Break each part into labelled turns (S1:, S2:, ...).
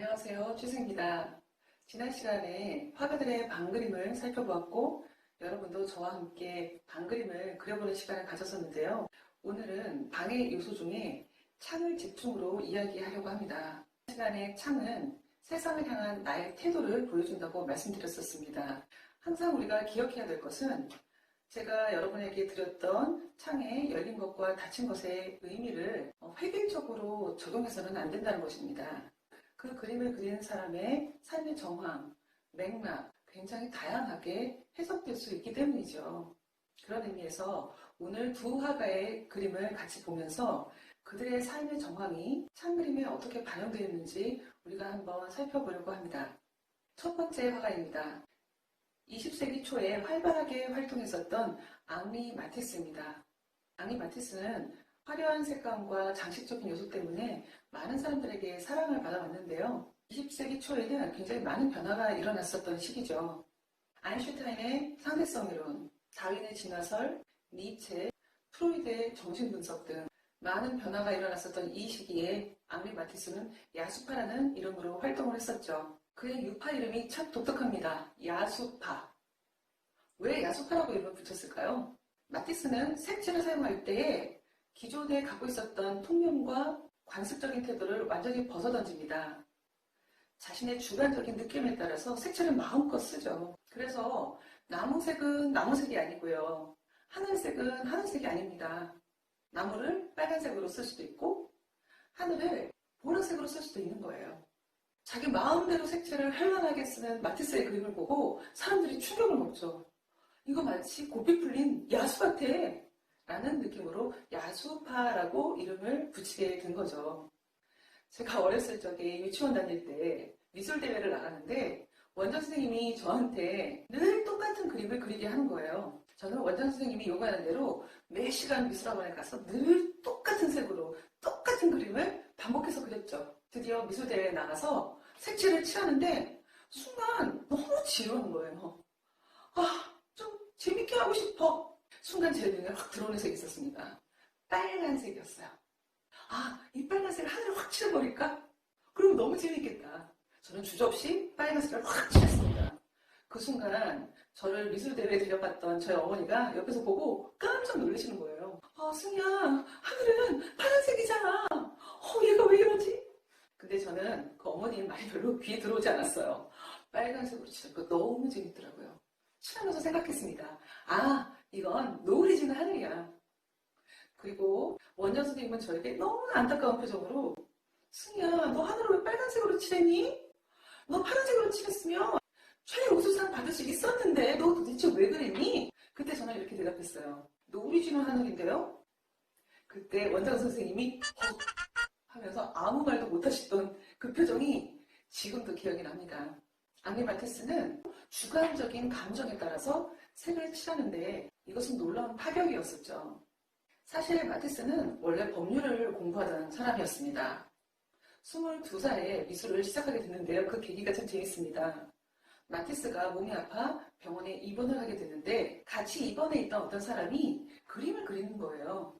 S1: 안녕하세요. 최승입니다. 지난 시간에 화가들의 방그림을 살펴보았고 여러분도 저와 함께 방그림을 그려보는 시간을 가졌었는데요. 오늘은 방의 요소 중에 창을 집중으로 이야기하려고 합니다. 시간에 창은 세상을 향한 나의 태도를 보여준다고 말씀드렸었습니다. 항상 우리가 기억해야 될 것은 제가 여러분에게 드렸던 창에 열린 것과 닫힌 것의 의미를 획일적으로 적용해서는 안 된다는 것입니다. 그 그림을 그리는 사람의 삶의 정황, 맥락, 굉장히 다양하게 해석될 수 있기 때문이죠. 그런 의미에서 오늘 두 화가의 그림을 같이 보면서 그들의 삶의 정황이 창그림에 어떻게 반영되어 있는지 우리가 한번 살펴보려고 합니다. 첫 번째 화가입니다. 20세기 초에 활발하게 활동했었던 앙리 마티스입니다. 앙리 마티스는 화려한 색감과 장식적인 요소 때문에 많은 사람들에게 사랑을 받아왔는데요. 20세기 초에는 굉장히 많은 변화가 일어났었던 시기죠. 아인슈타인의 상대성 이론, 다윈의 진화설, 니체, 프로이드의 정신분석 등 많은 변화가 일어났었던 이 시기에 앙리 마티스는 야수파라는 이름으로 활동을 했었죠. 그의 유파 이름이 참 독특합니다. 야수파. 왜 야수파라고 이름을 붙였을까요? 마티스는 색칠을 사용할 때에 기존에 갖고 있었던 통념과 관습적인 태도를 완전히 벗어던집니다. 자신의 주관적인 느낌에 따라서 색칠을 마음껏 쓰죠. 그래서 나무색은 나무색이 아니고요. 하늘색은 하늘색이 아닙니다. 나무를 빨간색으로 쓸 수도 있고 하늘을 보라색으로 쓸 수도 있는 거예요. 자기 마음대로 색칠을 현란하게 쓰는 마티스의 그림을 보고 사람들이 충격을 먹죠. 이거 마치 고삐 풀린 야수 같아. 라는 느낌으로 야수파라고 이름을 붙이게 된 거죠. 제가 어렸을 적에 유치원 다닐 때 미술대회를 나가는데 원장 선생님이 저한테 늘 똑같은 그림을 그리게 하는 거예요. 저는 원장 선생님이 요구하는 대로 매 시간 미술학원에 가서 늘 똑같은 색으로 똑같은 그림을 반복해서 그렸죠. 드디어 미술대회에 나가서 색칠을 칠하는데 순간 너무 지루한 거예요. 아, 좀 재밌게 하고 싶어. 순간 제 눈에 확 들어오는 색이 있었습니다. 빨간색이었어요. 아, 이 빨간색을 하늘에 확 칠해버릴까? 그럼 너무 재밌겠다. 저는 주저없이 빨간색을 확 칠했습니다. 그 순간 저를 미술대회에 들여봤던 저희 어머니가 옆에서 보고 깜짝 놀라시는 거예요. 아, 승희야, 하늘은 파란색이잖아. 어, 얘가 왜 이러지? 근데 저는 그 어머님 말이 별로 귀에 들어오지 않았어요. 빨간색으로 칠거 너무 재밌더라고요. 칠하면서 생각했습니다. 아, 이건 노을이 지는 하늘이야. 그리고 원장 선생님은 저에게 너무나 안타까운 표정으로 승희야, 너 하늘을 왜 빨간색으로 칠했니? 너 파란색으로 칠했으면 최애 우수상 받을 수 있었는데 너 도대체 왜 그랬니? 그때 저는 이렇게 대답했어요. 노을이 지는 하늘인데요? 그때 원장 선생님이 헉 하면서 아무 말도 못하시던 그 표정이 지금도 기억이 납니다. 앙리 마테스는 주관적인 감정에 따라서 색을 칠하는데 이것은 놀라운 파격이었었죠. 사실 마티스는 원래 법률을 공부하던 사람이었습니다. 22살에 미술을 시작하게 됐는데요. 그 계기가 참 재밌습니다. 마티스가 몸이 아파 병원에 입원을 하게 됐는데 같이 입원해 있던 어떤 사람이 그림을 그리는 거예요.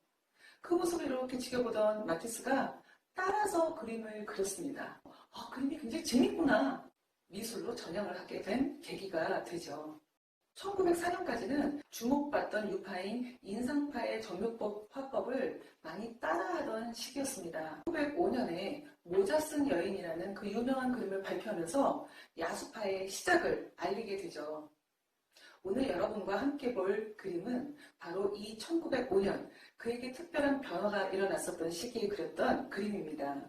S1: 그 모습을 이렇게 지켜보던 마티스가 따라서 그림을 그렸습니다. 아, 그림이 굉장히 재밌구나. 미술로 전향을 하게 된 계기가 되죠. 1904년까지는 주목받던 유파인 인상파의 정육법 화법을 많이 따라하던 시기였습니다. 1905년에 모자 쓴 여인이라는 그 유명한 그림을 발표하면서 야수파의 시작을 알리게 되죠. 오늘 여러분과 함께 볼 그림은 바로 이 1905년 그에게 특별한 변화가 일어났었던 시기에 그렸던 그림입니다.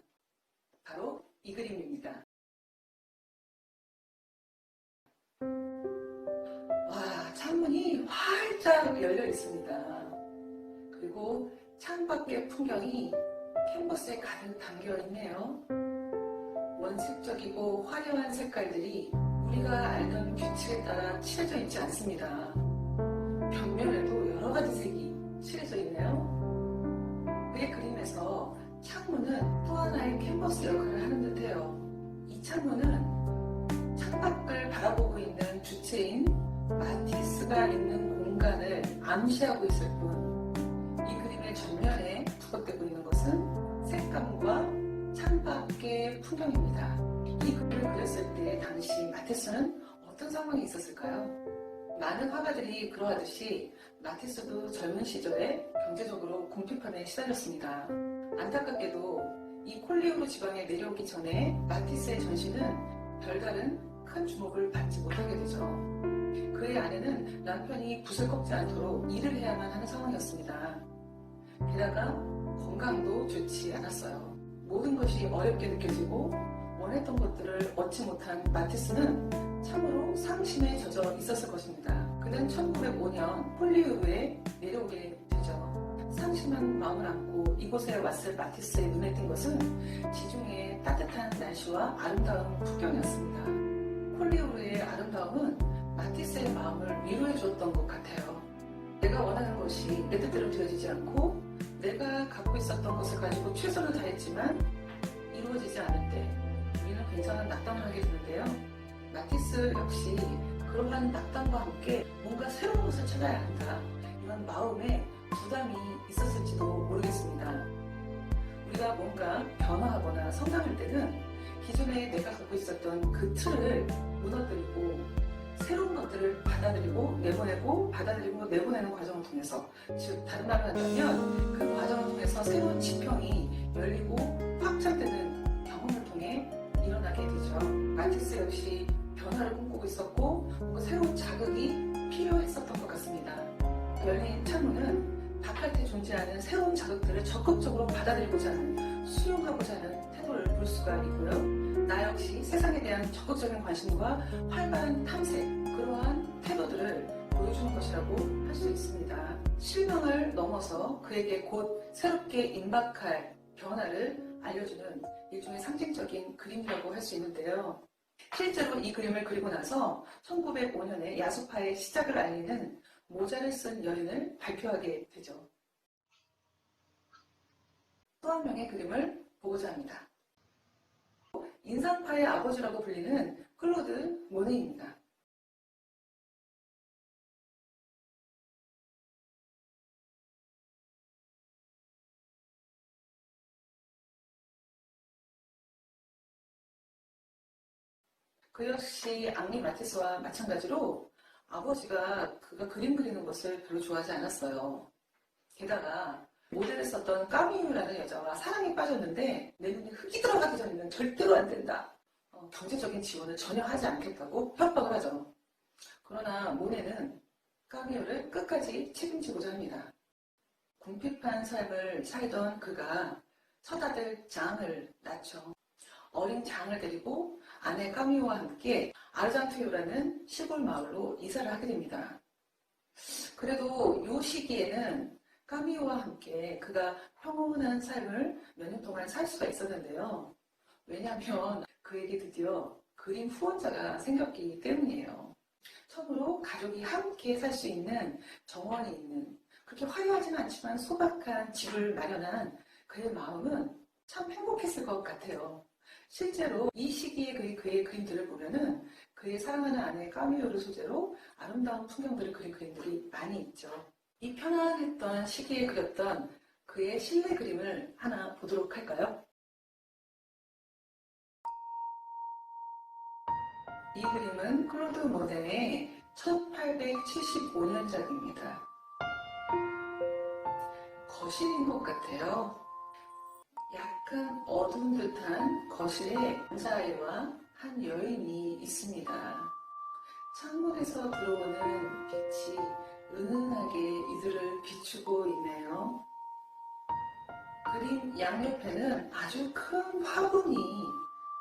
S1: 바로 이 그림입니다. 활짝 열려 있습니다. 그리고 창밖의 풍경이 캔버스에 가득 담겨 있네요. 원색적이고 화려한 색깔들이 우리가 알던 규칙에 따라 칠해져 있지 않습니다. 벽면에도 여러 가지 색이 칠해져 있네요. 그의 그림에서 창문은 또 하나의 캔버스 역할을 하는 듯해요. 이 창문은 창밖을 바라보고 있는 주체인 마티스가 있는 공간을 암시하고 있을 뿐, 이 그림의 전면에 부각되고 있는 것은 색감과 창 산밖의 풍경입니다. 이 그림을 그렸을 때 당시 마테스는 어떤 상황이 있었을까요? 많은 화가들이 그러하듯이 마티스도 젊은 시절에 경제적으로 궁핍함에 시달렸습니다. 안타깝게도 이 콜리오르 지방에 내려오기 전에 마티스의 전시는 별다른 큰 주목을 받지 못하게 되죠. 그의 아내는 남편이 붓을 꺾지 않도록 일을 해야만 하는 상황이었습니다. 게다가 건강도 좋지 않았어요. 모든 것이 어렵게 느껴지고 원했던 것들을 얻지 못한 마티스는 참으로 상심에 젖어 있었을 것입니다. 그는 1905년 폴리우르에 내려오게 되죠. 상심한 마음을 안고 이곳에 왔을 마티스의 눈에 띈 것은 지중해의 따뜻한 날씨와 아름다운 풍경이었습니다. 폴리우르의 아름다움은 마티스의 마음을 위로해 주었던 것 같아요. 내가 원하는 것이 내 뜻대로 되어지지 않고 내가 갖고 있었던 것을 가지고 최선을 다했지만 이루어지지 않을 때 우리는 굉장한 낙담을 하게 되는데요. 마티스 역시 그러한 낙담과 함께 뭔가 새로운 것을 찾아야 한다. 이런 마음에 부담이 있었을지도 모르겠습니다. 우리가 뭔가 변화하거나 성장할 때는 기존에 내가 갖고 있었던 그 틀을 무너뜨리고 새로운 것들을 받아들이고 내보내고 받아들이고 내보내는 과정을 통해서 즉 다른 말로 한다면 그 과정을 통해서 새로운 지평이 열리고 확장되는 경험을 통해 일어나게 되죠. 마티스 역시 변화를 꿈꾸고 있었고 뭔가 새로운 자극이 필요했었던 것 같습니다. 열린 창문은 바깥에 존재하는 새로운 자극들을 적극적으로 받아들이고자 하는 수용하고자 하는 태도를 볼 수가 있고요. 나 역시 세상에 대한 적극적인 관심과 활발한 탐색, 그러한 태도들을 보여주는 것이라고 할 수 있습니다. 실명을 넘어서 그에게 곧 새롭게 임박할 변화를 알려주는 일종의 상징적인 그림이라고 할 수 있는데요. 실제로 이 그림을 그리고 나서 1905년에 야수파의 시작을 알리는 모자를 쓴 여인을 발표하게 되죠. 또 한 명의 그림을 보고자 합니다. 인상파의 아버지라고 불리는 클로드 모네입니다. 그 역시 앙리 마티스와 마찬가지로 아버지가 그가 그림 그리는 것을 별로 좋아하지 않았어요. 게다가 모델을 썼던 까미유라는 여자와 사랑에 빠졌는데 내 눈에 흙이 들어가기 전에는 절대로 안 된다. 어, 경제적인 지원을 전혀 하지 않겠다고 협박을 하죠. 그러나 모네는 까미유를 끝까지 책임지고자 합니다. 궁핍한 삶을 살던 그가 첫 아들 장을 낳죠. 어린 장을 데리고 아내 까미오와 함께 아르잔투요라는 시골 마을로 이사를 하게 됩니다. 그래도 이 시기에는 까미오와 함께 그가 평온한 삶을 몇 년 동안 살 수가 있었는데요. 왜냐하면 그에게 드디어 그림 후원자가 생겼기 때문이에요. 처음으로 가족이 함께 살 수 있는 정원이 있는 그렇게 화려하진 않지만 소박한 집을 마련한 그의 마음은 참 행복했을 것 같아요. 실제로 이 시기에 그의, 그의 그림들을 보면은 그의 사랑하는 아내 까미오를 소재로 아름다운 풍경들을 그린 그림들이 많이 있죠. 이 편안했던 시기에 그렸던 그의 실내 그림을 하나 보도록 할까요? 이 그림은 클로드 모덴의 1875년작입니다. 거실인 것 같아요. 약간 어두운 듯한 거실에 남자아이와 한 여인이 있습니다. 창문에서 들어오는 빛이 은은하게 이들을 비추고 있네요. 그림 양옆에는 아주 큰 화분이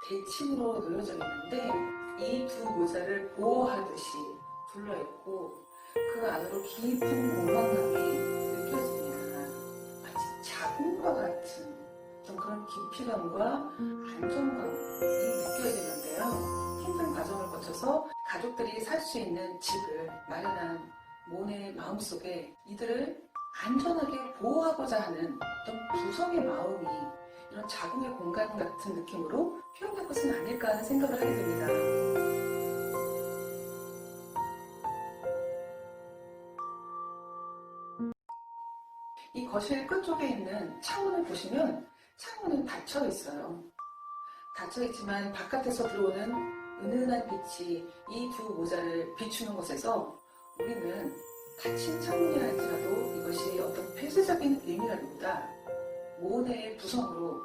S1: 대칭으로 놓여져 있는데 이 두 모자를 보호하듯이 둘러있고 그 안으로 깊은 공간감이 느껴집니다. 마치 자궁과 같은 어떤 그런 깊이감과 안정감이 느껴지는데요. 힘든 과정을 거쳐서 가족들이 살 수 있는 집을 마련한 모네의 마음속에 이들을 안전하게 보호하고자 하는 어떤 부성의 마음이 이런 자궁의 공간 같은 느낌으로 표현된 것은 아닐까 하는 생각을 하게 됩니다. 이 거실 끝쪽에 있는 창문을 보시면 창문은 닫혀 있어요. 닫혀 있지만 바깥에서 들어오는 은은한 빛이 이 두 모자를 비추는 것에서 우리는 닫힌 창문이라 할지라도 이것이 어떤 폐쇄적인 의미라기보다 모내의 구성으로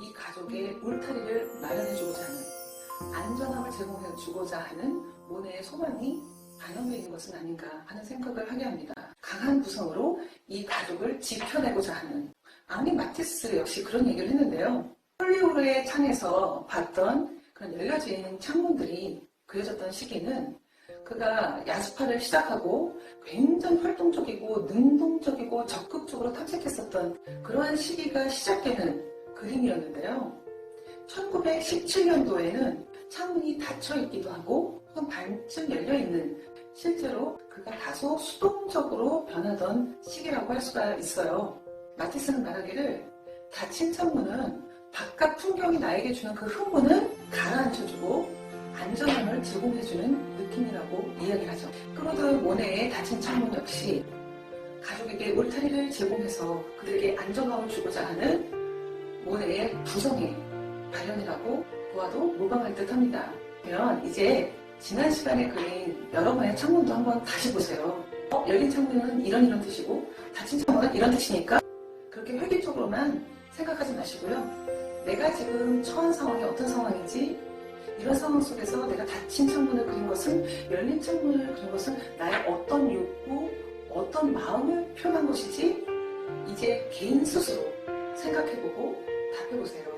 S1: 이 가족의 울타리를 마련해주고자 하는 안전함을 제공해주고자 하는 모내의 소망이 반영되어 있는 것은 아닌가 하는 생각을 하게 합니다. 강한 구성으로 이 가족을 지켜내고자 하는 앙리 마티스 역시 그런 얘기를 했는데요. 홀리우드의 창에서 봤던 그런 열려진 창문들이 그려졌던 시기는 그가 야수파를 시작하고 굉장히 활동적이고 능동적이고 적극적으로 탐색했었던 그러한 시기가 시작되는 그림이었는데요. 1917년도에는 창문이 닫혀 있기도 하고 혹은 반쯤 열려 있는 실제로 그가 다소 수동적으로 변하던 시기라고 할 수가 있어요. 마티스는 말하기를 닫힌 창문은 바깥 풍경이 나에게 주는 그 흥분을 가라앉혀주고 안전함을 제공해주는 느낌이라고 이야기를 하죠. 크로드 모네의 닫힌 창문 역시 가족에게 울타리를 제공해서 그들에게 안정감을 주고자 하는 모네의 부성의 발현이라고 보아도 무방할 듯 합니다. 그러면 이제 지난 시간에 그린 여러 번의 창문도 한번 다시 보세요. 어, 열린 창문은 이런 이런 뜻이고 닫힌 창문은 이런 뜻이니까 그렇게 획일적으로만 생각하지 마시고요. 내가 지금 처한 상황이 어떤 상황인지 이런 상황 속에서 내가 닫힌 창문을 그린 것은 열린 창문을 그린 것은 나의 어떤 욕구, 어떤 마음을 표현한 것이지 이제 개인 스스로 생각해보고 답해보세요.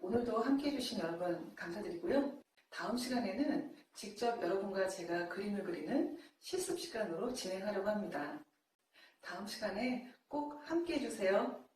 S1: 오늘도 함께 해주신 여러분 감사드리고요. 다음 시간에는 직접 여러분과 제가 그림을 그리는 실습 시간으로 진행하려고 합니다. 다음 시간에 꼭 함께 해주세요.